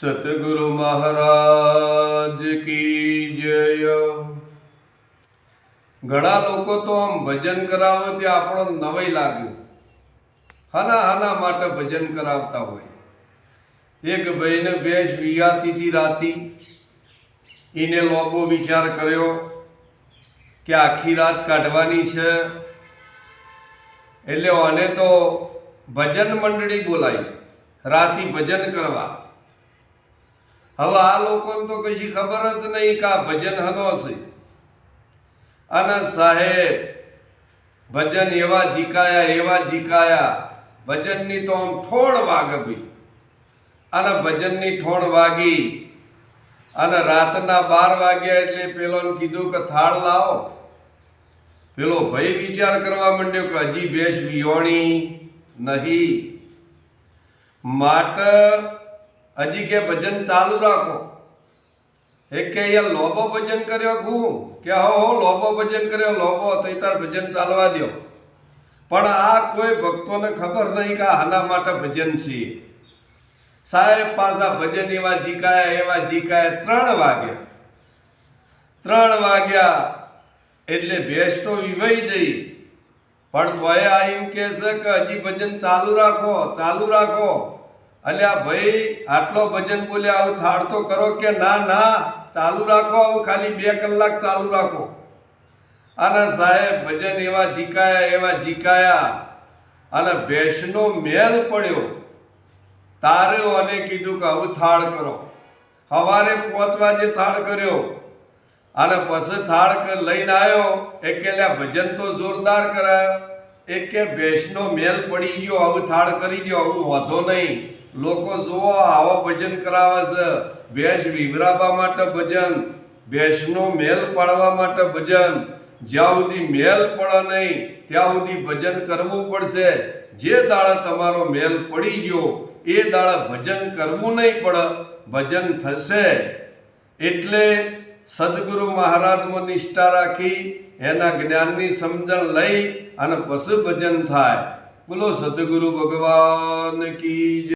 સતગુરુ મહારાજ કી જય ઘણા લોકો તો આમ ભજન કરાવે તે આપણો નવાઈ લાગ્યું હાના હાના માટે ભજન કરાવતા હોય. એક ભાઈને ભેંસ વિયાતી હતી રાતી એને લોકો વિચાર કર્યો કે આખી રાત કાઢવાની છે. એટલે આને તો ભજન મંડળી બોલાવી. રાતી ભજન કરવા. હવે આ લોકોને તો કશી ખબર જ નહીં કે આ ભજન હનો છે. અને સાહેબ, ભજન એવા જીકાયા એવા જીકાયા, ભજનની તો આમ ઠોણ વાગે અને ભજનની ઠોણ વાગી. અને રાતના બાર વાગ્યા એટલે પેલોને કીધું કે થાળ લાવો. પેલો ભાઈ વિચાર કરવા માંડ્યો કે હજી ભેંસ વિયોણી નહીં. માટે હજી કે ભજન ચાલુ રાખો. એક કે અહીંયા લોબો ભજન કર્યો હું? કે હો હો, લોબો ભજન કર્યો, લોબો, તો તાર ભજન ચાલવા દ્યો. પણ આ કોઈ ભક્તોને ખબર નહીં કે આ હાના માટે ભજન છીએ. સાહેબ, પાછા ભજન એવા જીકાયા એવા જીકાયા ત્રણ વાગ્યા. ત્રણ વાગ્યા એટલે ભેંસ તો વિવાઈ જઈ. પણ તોય આ એમ કહેશે કે હજી ભજન ચાલુ રાખો ચાલુ રાખો. આ ભાઈ, આટલો ભજન બોલ્યા આવું થાળ તો કરો કે ના ના, ચાલુ રાખો આવું, ખાલી બે કલાક ચાલુ રાખો. અને સાહેબ ભજન એવા જીકાયા એવા જીકાયા. અને ભેંસનો મેલ પડ્યો. તારે અને કીધું કે આવું થાળ કરો. સવારે પહોંચવા જે થાળ કર્યો. અને પછી થાળ લઈને આવ્યો એક ભજન તો જોરદાર કરાયો. એક કે ભેંસનો મેલ પડી ગયો. આવું થાળ કરી ગયો. આવું વાંધો નહીં. લોકો જુઓ, આવો ભજન કરાવે છે. ભેંસ વિવરાવવા માટે ભજન, ભેંસનો મેલ પાડવા માટે ભજન. જ્યાં સુધી મેલ પડે નહીં, ત્યાં સુધી ભજન કરવું પડશે. જે દાડા તમારો મેલ પડી ગયો, એ દાડા ભજન કરવું નહીં પડે, ભજન થશે. એટલે સદગુરુ મહારાજમાં નિષ્ઠા રાખી, એના જ્ઞાનની સમજણ લઈ અને પશુ ભજન થાય. બોલો સદગુરુ ભગવાન કી